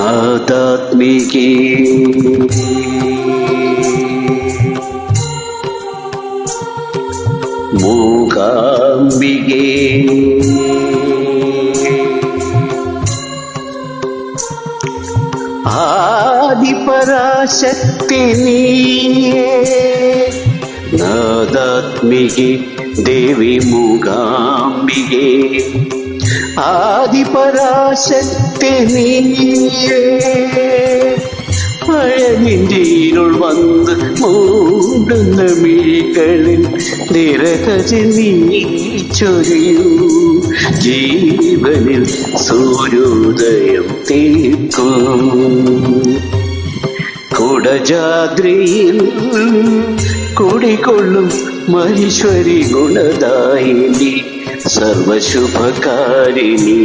നാഥാത്മികേ മൂകാംബികേ ആദിപരാശക്തി നീയേ നാദാത്മികെ ദേവി മൂകാംബികേ. ആദിപരാശക്തി നീയേ. വന്ന് മൂടുന്ന മിഴികളിൽ നിരകജ നീ ചൊരിയൂ. ജീവനിൽ സൂര്യോദയം തീർക്കും. കുടജാദ്രിയിൽ കുടികൊള്ളും മഹേശ്വരി ഗുണദായിനി സർവശുഭകാരിണി.